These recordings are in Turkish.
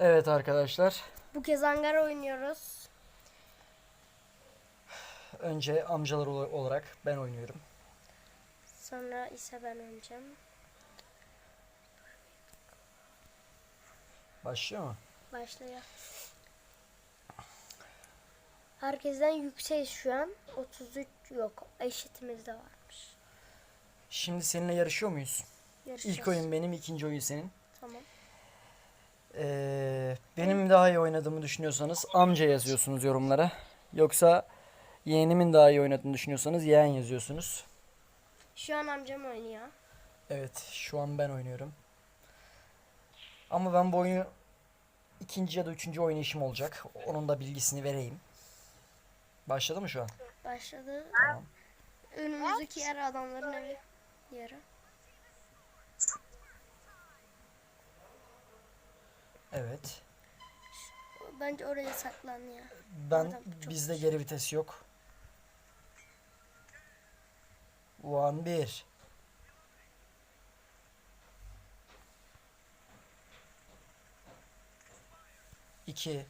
Evet arkadaşlar. Bu kez Angara oynuyoruz. Önce amcalar ol- olarak ben oynuyorum. Sonra ise ben oynayacağım. Başlıyor mu? Başlıyor. Herkesten yükseğiz şu an. 33 yok. Eşitimizde varmış. Şimdi seninle yarışıyor muyuz? Yarışacağız. İlk oyun benim, ikinci oyun senin. Tamam. Ee, benim daha iyi oynadığımı düşünüyorsanız amca yazıyorsunuz yorumlara. Yoksa yeğenimin daha iyi oynadığını düşünüyorsanız yeğen yazıyorsunuz. Şu an amcam oynuyor. Evet, şu an ben oynuyorum. Ama ben bu oyunu ikinci ya da üçüncü oynayışım olacak. Onun da bilgisini vereyim. Başladı mı şu an? Başladı. Tamam. Önümüzdeki yer adamların evi. Yarı. Evet. Bence oraya saklan ya. Ben Adam çok bizde geri vites yok. One bir. İki.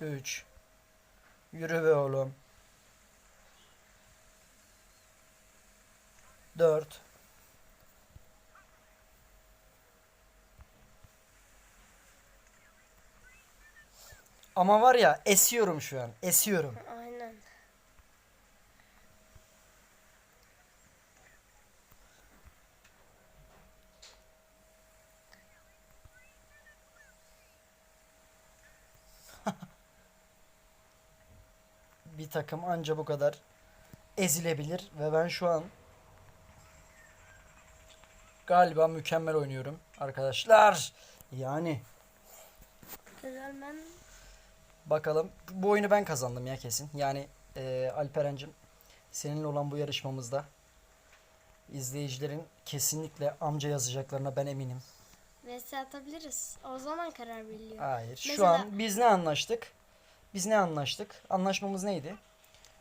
Üç. Yürü be oğlum. Dört. Ama var ya esiyorum şu an. Esiyorum. Aynen. Bir takım anca bu kadar ezilebilir ve ben şu an galiba mükemmel oynuyorum arkadaşlar. Yani Güzel ben bakalım bu oyunu ben kazandım ya kesin. Yani e, Alperen'cim seninle olan bu yarışmamızda izleyicilerin kesinlikle amca yazacaklarına ben eminim. vs atabiliriz. O zaman karar veriliyor. Hayır. Şu Mesela- an biz ne anlaştık? Biz ne anlaştık? Anlaşmamız neydi?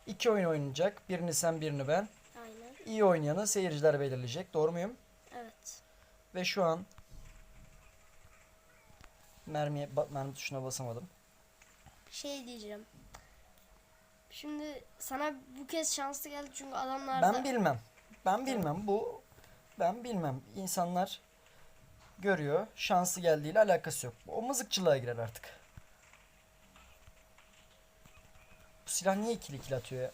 İki oyun oynayacak. Birini sen birini ben. Aynen. İyi oynayanı seyirciler belirleyecek. Doğru muyum? Evet. Ve şu an mermiye ba- mermi tuşuna basamadım. Şey diyeceğim. Şimdi sana bu kez şanslı geldi çünkü adamlarda Ben bilmem. Ben bilmem. Bu ben bilmem. İnsanlar görüyor. Şanslı geldiğiyle alakası yok. O mızıkçılığa girer artık. Bu silah niye ikili ikili atıyor ya?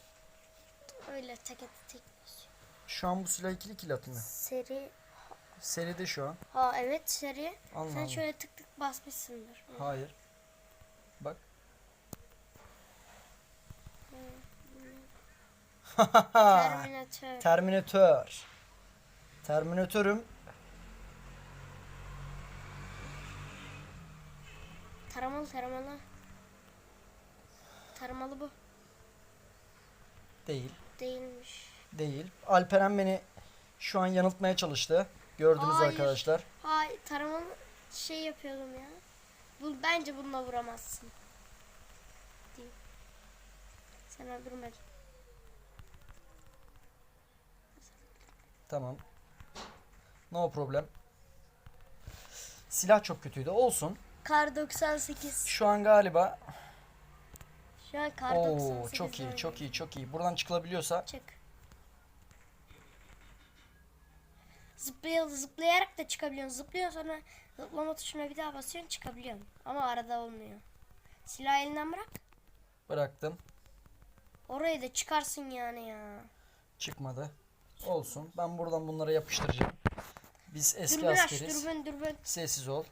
öyle tek tek tek Şu an bu silah ikili ikili atıyor. seri Seride şu an. ha evet seri Allah sen Allah. şöyle tık tık basmışsındır. Hayır. Bak. Terminator. Terminator. Terminatörüm. Taramalı taramalı. Taramalı bu. Değil. Değilmiş. Değil. Alperen beni şu an yanıltmaya çalıştı. Gördünüz Hayır. arkadaşlar. Hayır taramalı şey yapıyordum ya. Bu bence bununla vuramazsın. Sen öldürmedin. Tamam. No problem. Silah çok kötüydü. Olsun. Kar 98. Şu an galiba Şu an kar Oo 98. çok iyi, çok iyi, çok iyi. Buradan çıkılabiliyorsa Çık. Zıplay zıplayarak da çıkabiliyorsun. Zıplıyorsun sonra zıplama tuşuna bir daha basıyorsun çıkabiliyorsun. Ama arada olmuyor. Silah elinden bırak. bıraktım. Oraya da çıkarsın yani ya. Çıkmadı. Olsun. Ben buradan bunları yapıştıracağım. Biz eski dürbün aç askeriz. dürbün dürbün. Sessiz ol.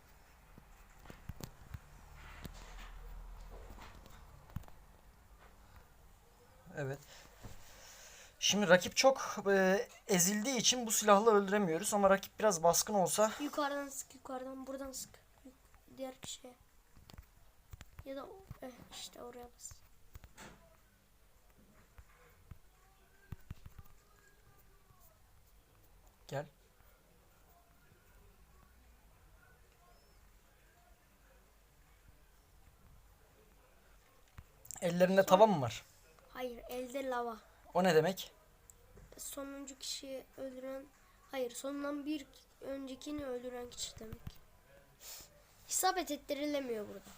Evet. Şimdi rakip çok e, ezildiği için bu silahla öldüremiyoruz ama rakip biraz baskın olsa Yukarıdan sık yukarıdan buradan sık. Diğer kişiye. Ya da eh, işte oraya bas. Gel. Ellerinde tava mı var? Hayır elde lava. O ne demek? Sonuncu kişiyi öldüren hayır sonundan bir öncekini öldüren kişi demek. isabet ettirilemiyor burada.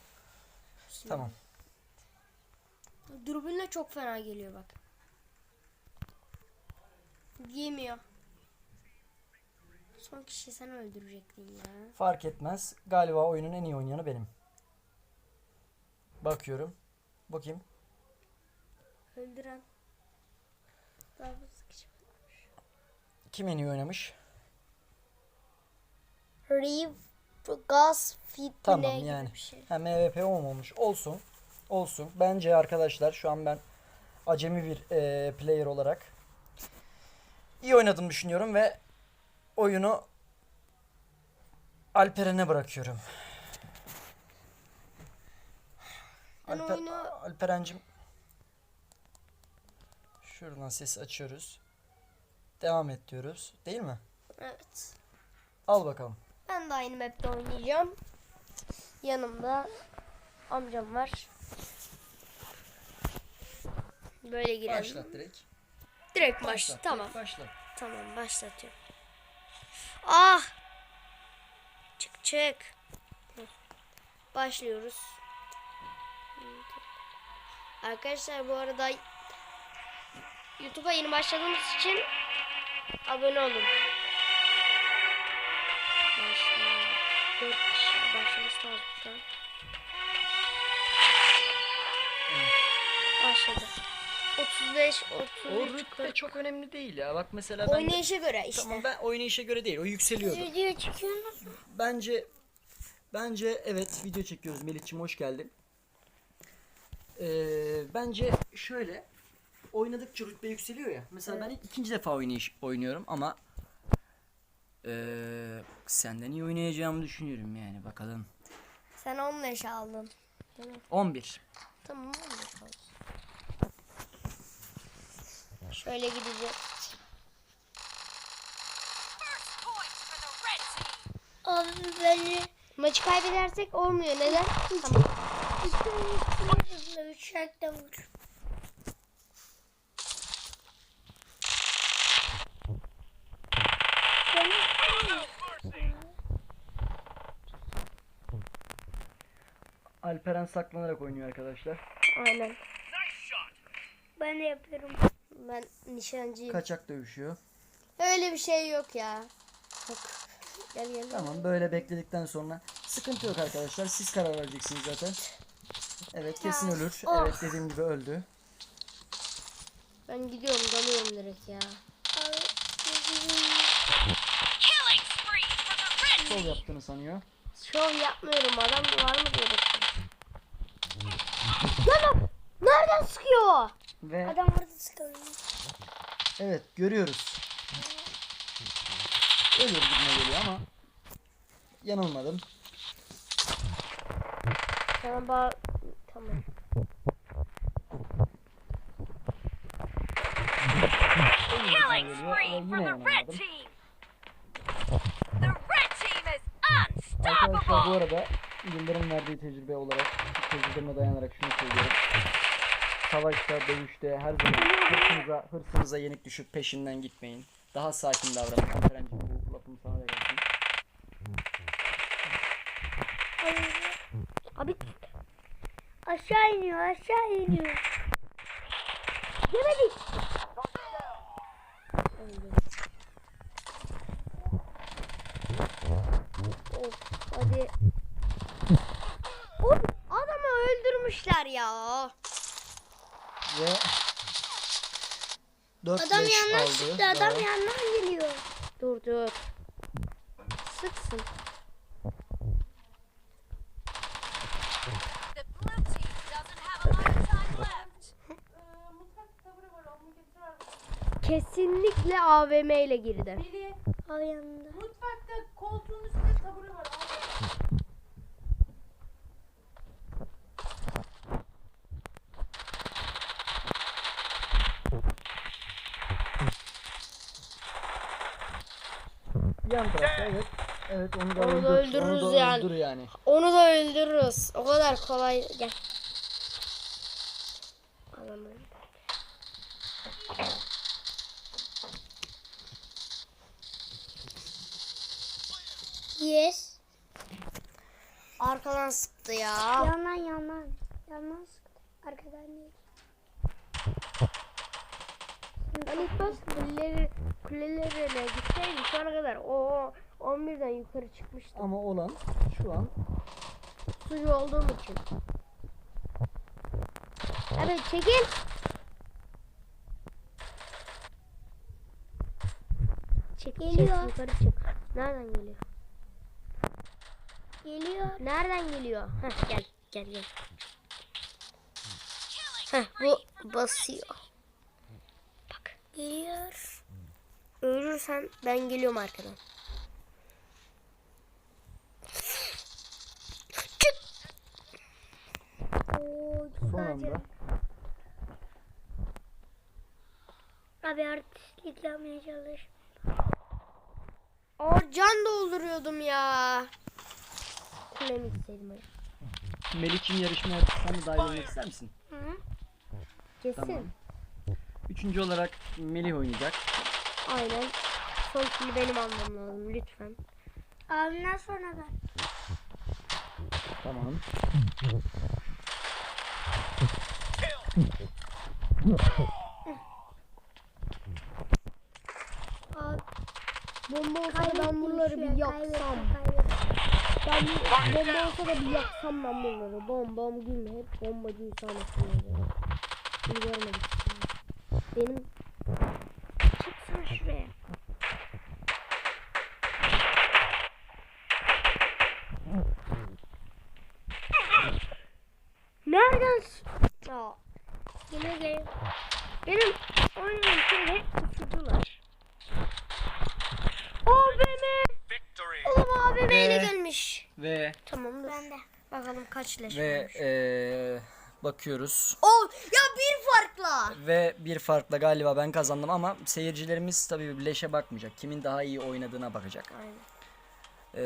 Tamam. Dürbünle çok fena geliyor bak. Yemiyor. Son kişi sen öldürecektin ya. Fark etmez. Galiba oyunun en iyi oynayanı benim. Bakıyorum. Bakayım. Öldüren. Daha bu sıkıcı. Kim en iyi oynamış? Reeve Gas Fit Tamam yani. bir şey. Ha, MVP olmamış. Olsun. Olsun. Bence arkadaşlar şu an ben acemi bir e, player olarak iyi oynadığımı düşünüyorum ve oyunu Alperen'e bırakıyorum. Ben Alper, oyunu- Alperen'cim şuradan sesi açıyoruz. Devam et diyoruz. Değil mi? Evet. Al bakalım. Ben de aynı map'te oynayacağım. Yanımda amcam var. Böyle girelim. Başlat direkt. Direkt baş. Başlat. Tamam. Başlat. Tamam başlatıyorum. Ah! Çık çık. Başlıyoruz. Arkadaşlar bu arada YouTube'a yeni başladığımız için abone olun. Başla. 4 kişi başlaması lazım 35, O 33, rütbe çok önemli değil ya. Bak mesela ben Oynayışa göre işte. Tamam ben oynayışa göre değil. O yükseliyordu. Video çıkıyorsunuz mu? Bence bence evet video çekiyoruz Melih'ciğim hoş geldin. Ee, bence şöyle oynadıkça rütbe yükseliyor ya. Mesela ben ikinci defa oynayış oynuyorum ama ee, senden iyi oynayacağımı düşünüyorum yani bakalım. Sen 15 aldın. Değil mi? 11. Tamam 15 olsun. Şöyle gideceğiz. Abi beni maçı kaybedersek olmuyor. Neden? Tamam. Uçak da vur. Alperen saklanarak oynuyor arkadaşlar. Aynen. Ben de yapıyorum. Ben nişancıyım. Kaçak dövüşüyor. Öyle bir şey yok ya. Yok. Gel gel. Tamam böyle bekledikten sonra sıkıntı yok arkadaşlar. Siz karar vereceksiniz zaten. Evet kesin ölür. Oh. Evet dediğim gibi öldü. Ben gidiyorum dalıyorum direkt ya. Team. yaptığını sanıyor. Şov yapmıyorum adam var mı diye bakıyorum. Lan o- nereden sıkıyor? Ve Adam. Evet görüyoruz. Ölür gibime geliyor ama yanılmadım. Tamam bağ... Tamam. Ölür gibime Killing geliyor. Ama spree yine for the red yanılmadım. team. The red team is Arkadaşlar bu arada Yıldırım verdiği tecrübe olarak, tecrübeme dayanarak şunu söylüyorum. Savaşta, dövüşte her zaman hırsınıza, hırsınıza yenik düşüp peşinden gitmeyin. Daha sakin davranın. Alperen'cim bu lafım sana da gelsin. Abi aşağı iniyor aşağı iniyor. Yemedik. Of, hadi. Oğlum, adamı öldürmüşler ya. Ve 4 Adam yandan aldı. sıktı. Adam Bravo. yandan geliyor. Dur dur. Sıksın. Kesinlikle AVM ile girdi. Al yanında. mutfakta koltuğun üstünde tabure var. Al. Yan tarafta evet. Evet onu da Onu da öldür. öldürürüz onu da yani. öldür yani. Onu da öldürürüz. O kadar kolay. Gel. Yes. Arkadan sıktı ya. Yandan yandan. Yandan sıktı. Arkadan değil. Ben ilk başta kuleleri, kulelerine gitseydim şu ana kadar o 11'den yukarı çıkmıştım. Ama olan şu an Suyu olduğum için. Evet çekil. Çek, Geliyor. Çek, yukarı çık. Nereden geliyor? Geliyor. Nereden geliyor? Heh, gel gel gel. Heh, bu basıyor. Bak. Geliyor. Ölürsen ben geliyorum arkadan. Çık. Oo. Abi artistlik yapmaya çalış. Aa, can dolduruyordum ya. Kulemi gitseydim öyle. Melih'cim yarışmaya sen de dahil olmak ister misin? Kesin. Tamam. Üçüncü olarak Melih oynayacak. Aynen. Son kili benim almam lazım lütfen. Abimden sonra ben. Tamam. Abi, Bomba olsa da ben bunları bir yaksam. Ben bomba olsa da bir yaksam ben bunları. Bom bom gülme hep bombacı insanısın. Bir görmedik. Benim Geliyor geliyor. benim oynadığım şeyde uçurdular. AVM! Oğlum AVM ile Ve- gelmiş. Ve Tamam dur. Ben de. Bakalım kaç leş ve varmış. eee, bakıyoruz. Oh ya bir farkla. Ve bir farkla galiba ben kazandım ama seyircilerimiz tabii bir leşe bakmayacak. Kimin daha iyi oynadığına bakacak. Aynen.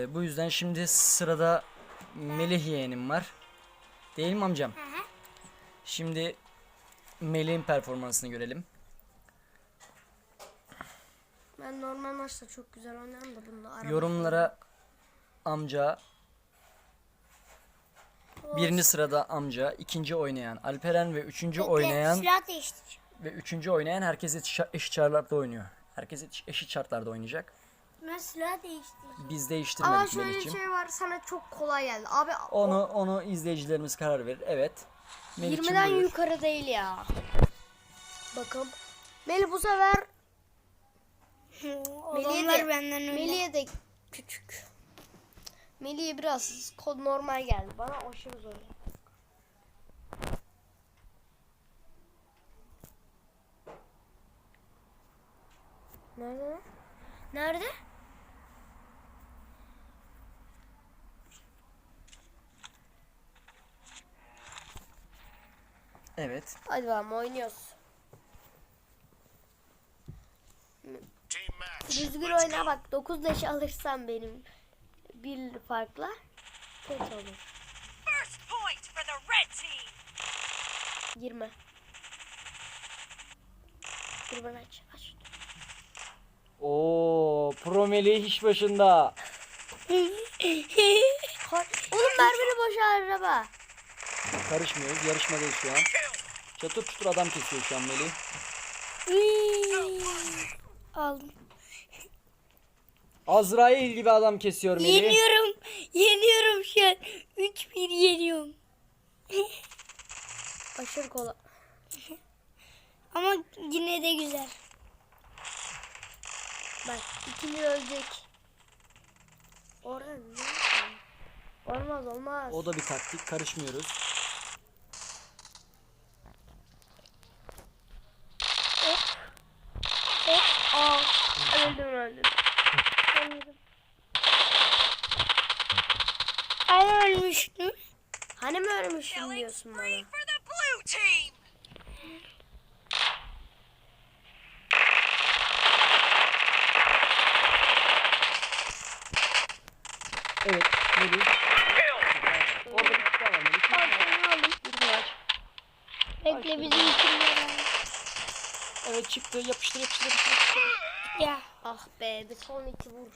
Ee, bu yüzden şimdi sırada Melih yeğenim var. Değil mi amcam? Şimdi Melih'in performansını görelim. Ben normal maçta çok güzel oynarım da bunda araba. Yorumlara amca birinci sırada amca, ikinci oynayan Alperen ve üçüncü oynayan Silah değiştir. ve üçüncü oynayan herkes eşit şartlarda oynuyor. Herkes eşit- şartlarda oynayacak. Ben silah değiştir. Biz Ama değiştirmedik şöyle bir şey var sana çok kolay geldi. Abi Onu onu izleyicilerimiz karar verir. Evet. Melih'ciğim 20'den buyur. yukarı değil ya. Bakalım. Melih bu sefer Melih'e de, benden öyle. Melih'e de küçük. Melih'e biraz kod normal geldi. Bana aşırı zor. Nerede? Nerede? Evet. Hadi bakalım oynuyoruz. Düzgün oyna bak 9 leş alırsan benim bir farkla kötü olur. First point for the red team. Girme. Girme aç. Aç. Oo, Pro Melih iş başında. Oğlum mermini boş araba. Karışmıyoruz. Yarışmadayız şu an. Çatır çutur adam kesiyor şu an Melih. Aldım. Azrail gibi adam kesiyor Melih. Yeniyorum. Yeniyorum şu an. 3-1 yeniyorum. Aşırı kolay. Ama yine de güzel. Bak ikili ölecek. Orada ne? Olmaz olmaz. O da bir taktik. Karışmıyoruz. Ölmüştüm. Hani mi Killing diyorsun bana? Evet. Melih. Orada bir tane var Melih. Altını aldım. Birini aç. Bekle bizim için de var. Evet çıktı. Yapıştır yapıştır yapıştır. yapıştır. Ya. Ah be bir son iki vur.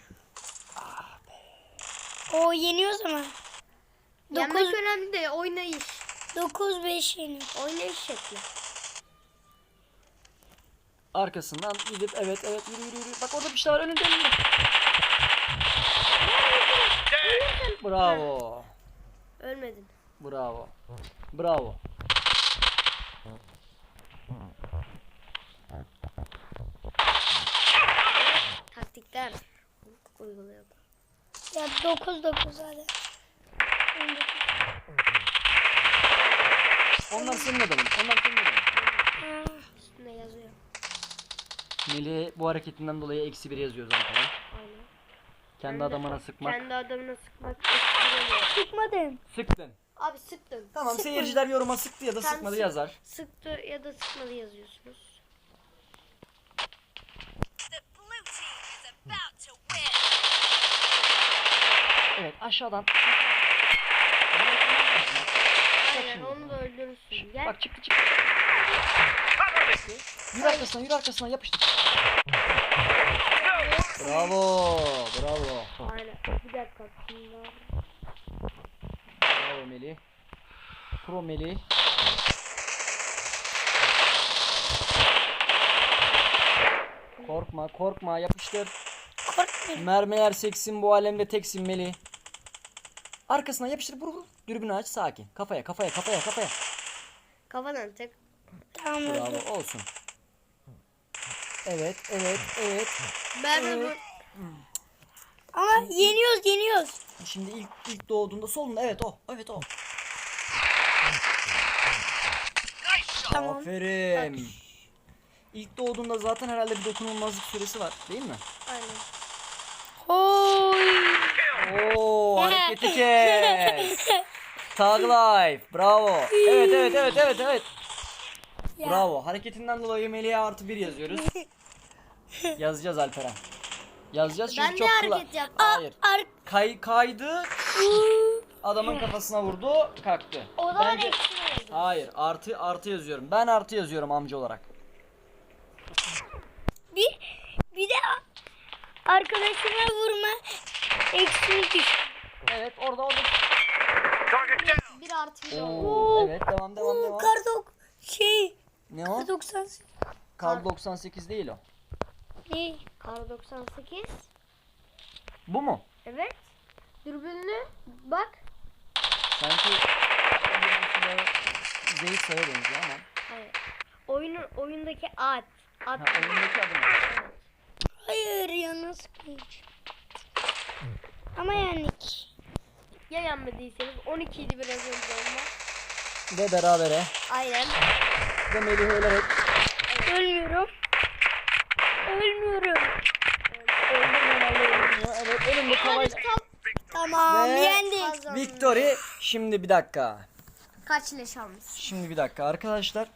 O yeniyoruz ama. Yenmek 9 önemli de oynayış. 9 5 yeniyor. Oynayış şekli. Arkasından gidip evet evet yürü yürü yürü. Bak orada bir şey var önünde önünde. Bravo. Ölmedin. Bravo. Bravo. Taktikler uyguluyor. Ya 9 9 hadi. Onlar senin adamın. Onlar senin adamın. Üstünde yazıyor. Melih bu hareketinden dolayı eksi bir yazıyor zaten. Aynen. Kendi adamına sıkmak. Kendi adamına sıkmak. Çıkmadın. Sıktın. Abi sıktın. Tamam seyirciler yoruma sıktı ya da Sen sıkmadı sık- yazar. Sıktı ya da sıkmadı yazıyorsunuz. Evet aşağıdan. Aynen onu da öldürürsün. Gel. Bak çıktı çıktı. Yürü arkasına yürü arkasına yapıştır. Bravo. Bravo. Aynen. Bir dakika. Şimdi. Bravo Melih. Pro Melih. Korkma korkma yapıştır. Korkmayın. Mermiler seksin bu alemde teksin Melih. Arkasına yapıştır vur vur. Dürbünü aç sakin. Kafaya kafaya kafaya kafaya. Kafadan tek. Tamam. Bravo olsun. Evet evet evet. Ben Evet. Ama yeniyoruz yeniyoruz. Şimdi ilk ilk doğduğunda solunda evet o. Evet o. Tamam. Aferin. İlk doğduğunda zaten herhalde bir dokunulmazlık süresi var değil mi? Aynen. Oo hareketi kes. Tag life. Bravo. Evet evet evet evet evet. Ya. Bravo. Hareketinden dolayı Melih'e artı bir yazıyoruz. Yazacağız Alperen. Yazacağız çünkü Ben çok yaptım. Hayır. Ar Kay kaydı. Adamın kafasına vurdu. Kalktı. O da Bence-. Hayır. Artı artı yazıyorum. Ben artı yazıyorum amca olarak. bir bir de arkadaşıma vurma eksi düş. Evet orada orada. Bir artı bir oldu. Oo, evet devam devam devam. kardok şey Ne o? 90 Kar 98 değil o. ne? Kar 98. Bu mu? Evet. Dürbünlü bak. Sanki Zeyt Say'a benziyor ama. Hayır. Oyunun oyundaki at. At. Ha, oyundaki adı mı? Hayır ya nasıl kıyım? Ama yendik. Ya yenmediyseniz 12 idi biraz önce olma. Ve berabere. Aynen. Ve Melih ölerek. Ölmüyorum. Ölmüyorum. Evet önümde kovayla. Tamam Ve- yendik. Victory. Şimdi bir dakika. Kaç leş almış? Şimdi bir dakika arkadaşlar.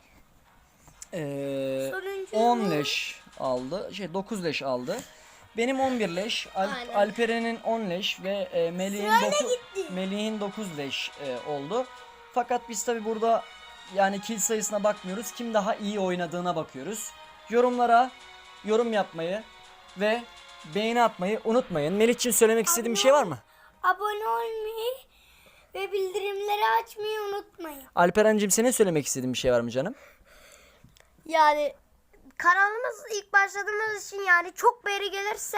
Ee, Sonuncu 10 leş aldı. Şey 9 leş aldı. Benim 11 leş, Alp- Aynen. Alperen'in 10 leş ve e, Melih'in 9 Melih'in 9 leş e, oldu. Fakat biz tabi burada yani kill sayısına bakmıyoruz. Kim daha iyi oynadığına bakıyoruz. Yorumlara yorum yapmayı ve beğeni atmayı unutmayın. Melih için söylemek istediğin bir şey var mı? Abone olmayı ve bildirimleri açmayı unutmayın. Alperen'cim senin söylemek istediğin bir şey var mı canım? Yani kanalımız ilk başladığımız için yani çok beğeni gelirse